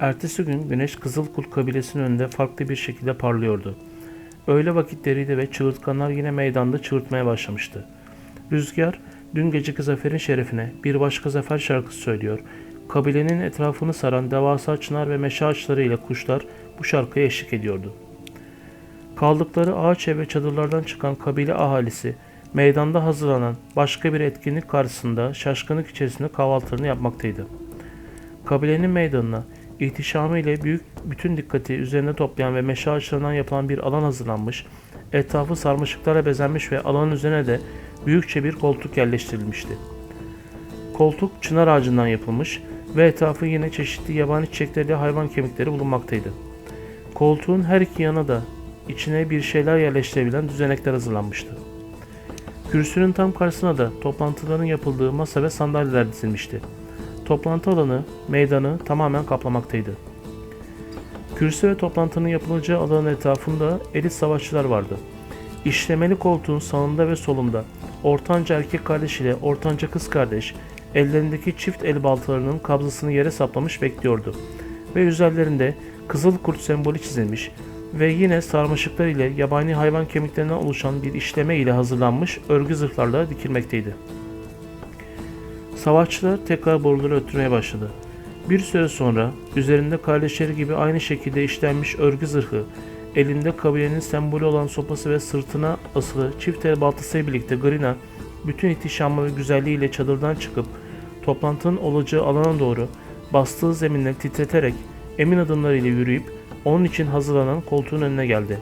Ertesi gün güneş Kızılkurt kabilesinin önünde farklı bir şekilde parlıyordu. Öğle vakitleriydi ve çığırtkanlar yine meydanda çığırtmaya başlamıştı. Rüzgar dün geceki zaferin şerefine bir başka zafer şarkısı söylüyor. Kabilenin etrafını saran devasa çınar ve meşe ağaçları ile kuşlar bu şarkıya eşlik ediyordu. Kaldıkları ağaç ve çadırlardan çıkan kabile ahalisi meydanda hazırlanan başka bir etkinlik karşısında şaşkınlık içerisinde kahvaltılarını yapmaktaydı. Kabilenin meydanına ihtişamı ile büyük bütün dikkati üzerine toplayan ve meşe ağaçlarından yapılan bir alan hazırlanmış, etrafı sarmaşıklara bezenmiş ve alanın üzerine de büyükçe bir koltuk yerleştirilmişti. Koltuk çınar ağacından yapılmış ve etrafı yine çeşitli yabani çiçekleriyle hayvan kemikleri bulunmaktaydı. Koltuğun her iki yana da içine bir şeyler yerleştirebilen düzenekler hazırlanmıştı. Kürsünün tam karşısına da toplantıların yapıldığı masa ve sandalyeler dizilmişti. Toplantı alanı, meydanı tamamen kaplamaktaydı. Kürsü ve toplantının yapılacağı alanın etrafında elit savaşçılar vardı. İşlemeli koltuğun sağında ve solunda ortanca erkek kardeş ile ortanca kız kardeş ellerindeki çift el baltalarının kabzasını yere saplamış bekliyordu. Ve üzerlerinde kızıl kurt sembolü çizilmiş ve yine sarmaşıklar ile yabani hayvan kemiklerinden oluşan bir işleme ile hazırlanmış örgü zırhlarla dikilmekteydi. Savaşçılar tekrar boruları öttürmeye başladı. Bir süre sonra üzerinde kardeşleri gibi aynı şekilde işlenmiş örgü zırhı, elinde kabilenin sembolü olan sopası ve sırtına asılı çift el baltasıyla birlikte Grina bütün ihtişamı ve güzelliğiyle çadırdan çıkıp toplantının olacağı alana doğru bastığı zeminleri titreterek emin adımlarıyla yürüyüp onun için hazırlanan koltuğun önüne geldi.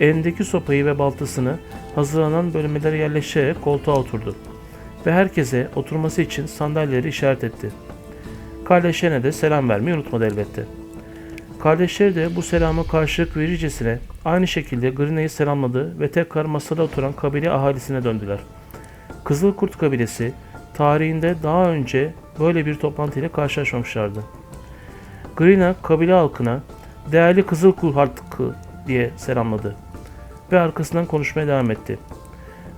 Elindeki sopayı ve baltasını hazırlanan bölmelere yerleştirerek koltuğa oturdu ve herkese oturması için sandalyeleri işaret etti. Kardeşlerine de selam vermeyi unutmadı elbette. Kardeşleri de bu selama karşılık vericesine aynı şekilde Grina'yı selamladı ve tekrar masada oturan kabile ahalisine döndüler. Kızılkurt kabilesi tarihinde daha önce böyle bir toplantıyla karşılaşmamışlardı. Grina kabile halkına değerli Kızılkurt halkı diye selamladı ve arkasından konuşmaya devam etti.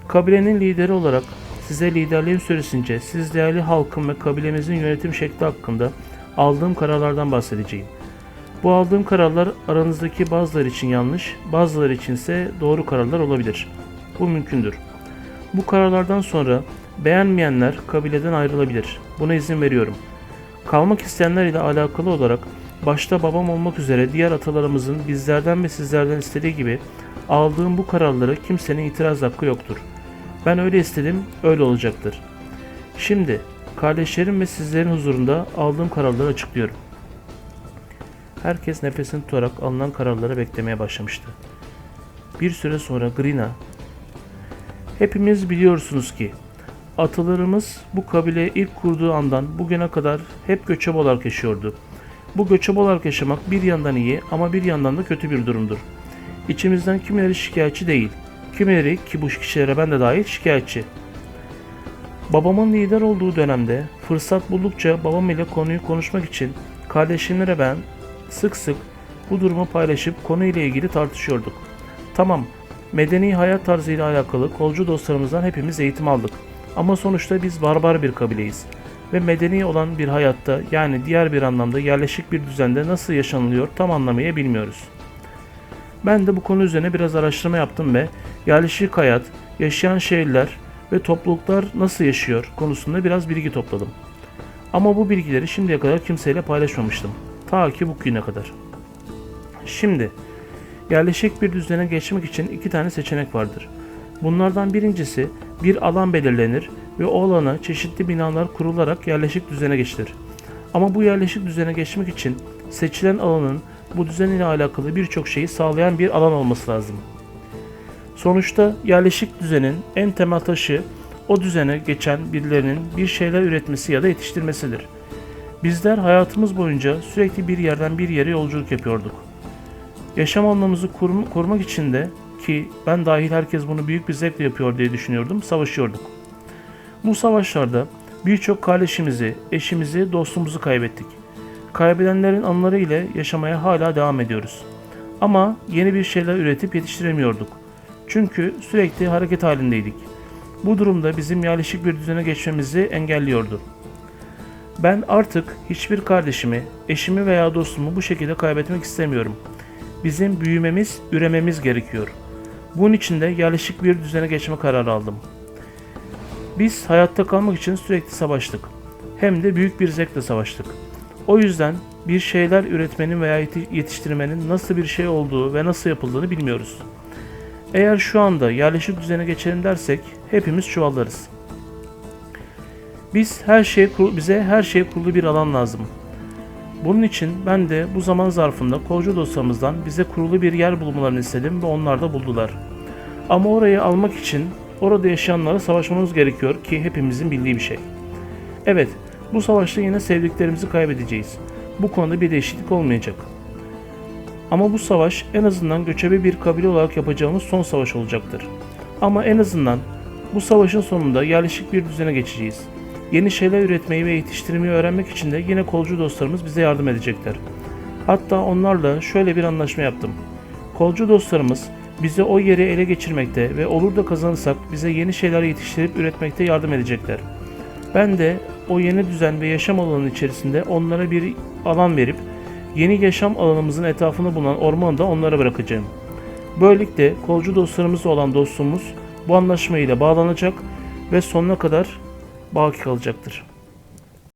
Kabilenin lideri olarak size liderliğim süresince siz değerli halkım ve kabilemizin yönetim şekli hakkında aldığım kararlardan bahsedeceğim. Bu aldığım kararlar aranızdaki bazıları için yanlış, bazıları içinse doğru kararlar olabilir. Bu mümkündür. Bu kararlardan sonra beğenmeyenler kabileden ayrılabilir. Buna izin veriyorum. Kalmak isteyenler ile alakalı olarak başta babam olmak üzere diğer atalarımızın bizlerden ve sizlerden istediği gibi aldığım bu kararları kimsenin itiraz hakkı yoktur. Ben öyle istedim, öyle olacaktır. Şimdi kardeşlerim ve sizlerin huzurunda aldığım kararları açıklıyorum. Herkes nefesini tutarak alınan kararları beklemeye başlamıştı. Bir süre sonra Grina, Hepimiz biliyorsunuz ki atalarımız bu kabile ilk kurduğu andan bugüne kadar hep göçebe olarak yaşıyordu. Bu göçebe olarak yaşamak bir yandan iyi ama bir yandan da kötü bir durumdur. İçimizden kimileri şikayetçi değil, kimileri ki bu kişilere ben de dahil şikayetçi. Babamın lider olduğu dönemde fırsat buldukça babam ile konuyu konuşmak için kardeşimlere ben sık sık bu durumu paylaşıp konuyla ilgili tartışıyorduk. Tamam, medeni hayat tarzıyla alakalı kolcu dostlarımızdan hepimiz eğitim aldık. Ama sonuçta biz barbar bir kabileyiz. Ve medeni olan bir hayatta yani diğer bir anlamda yerleşik bir düzende nasıl yaşanılıyor tam anlamaya bilmiyoruz. Ben de bu konu üzerine biraz araştırma yaptım ve yerleşik hayat, yaşayan şehirler ve topluluklar nasıl yaşıyor konusunda biraz bilgi topladım. Ama bu bilgileri şimdiye kadar kimseyle paylaşmamıştım. Ta ki bugüne kadar. Şimdi yerleşik bir düzene geçmek için iki tane seçenek vardır. Bunlardan birincisi bir alan belirlenir ve o alana çeşitli binalar kurularak yerleşik düzene geçilir. Ama bu yerleşik düzene geçmek için seçilen alanın bu düzen ile alakalı birçok şeyi sağlayan bir alan olması lazım. Sonuçta yerleşik düzenin en temel taşı o düzene geçen birilerinin bir şeyler üretmesi ya da yetiştirmesidir. Bizler hayatımız boyunca sürekli bir yerden bir yere yolculuk yapıyorduk. Yaşam anlamımızı kurm- kurmak için de ki ben dahil herkes bunu büyük bir zevkle yapıyor diye düşünüyordum, savaşıyorduk. Bu savaşlarda birçok kardeşimizi, eşimizi, dostumuzu kaybettik. Kaybedenlerin anıları ile yaşamaya hala devam ediyoruz. Ama yeni bir şeyler üretip yetiştiremiyorduk. Çünkü sürekli hareket halindeydik. Bu durumda bizim yerleşik bir düzene geçmemizi engelliyordu. Ben artık hiçbir kardeşimi, eşimi veya dostumu bu şekilde kaybetmek istemiyorum. Bizim büyümemiz, ürememiz gerekiyor. Bunun için de yerleşik bir düzene geçme kararı aldım. Biz hayatta kalmak için sürekli savaştık. Hem de büyük bir zevkle savaştık. O yüzden bir şeyler üretmenin veya yeti- yetiştirmenin nasıl bir şey olduğu ve nasıl yapıldığını bilmiyoruz. Eğer şu anda yerleşik düzene geçelim dersek hepimiz çuvallarız. Biz her kur- bize her şeye kurulu bir alan lazım. Bunun için ben de bu zaman zarfında kolcu dostlarımızdan bize kurulu bir yer bulmalarını istedim ve onlar da buldular. Ama orayı almak için orada yaşayanlara savaşmamız gerekiyor ki hepimizin bildiği bir şey. Evet, bu savaşta yine sevdiklerimizi kaybedeceğiz. Bu konuda bir değişiklik olmayacak. Ama bu savaş en azından göçebe bir kabile olarak yapacağımız son savaş olacaktır. Ama en azından bu savaşın sonunda yerleşik bir düzene geçeceğiz. Yeni şeyler üretmeyi ve yetiştirmeyi öğrenmek için de yine kolcu dostlarımız bize yardım edecekler. Hatta onlarla şöyle bir anlaşma yaptım. Kolcu dostlarımız bize o yeri ele geçirmekte ve olur da kazanırsak bize yeni şeyler yetiştirip üretmekte yardım edecekler. Ben de o yeni düzen ve yaşam alanının içerisinde onlara bir alan verip yeni yaşam alanımızın etrafında bulunan ormanı da onlara bırakacağım. Böylelikle kolcu dostlarımızla olan dostluğumuz bu anlaşma ile bağlanacak ve sonuna kadar baki kalacaktır.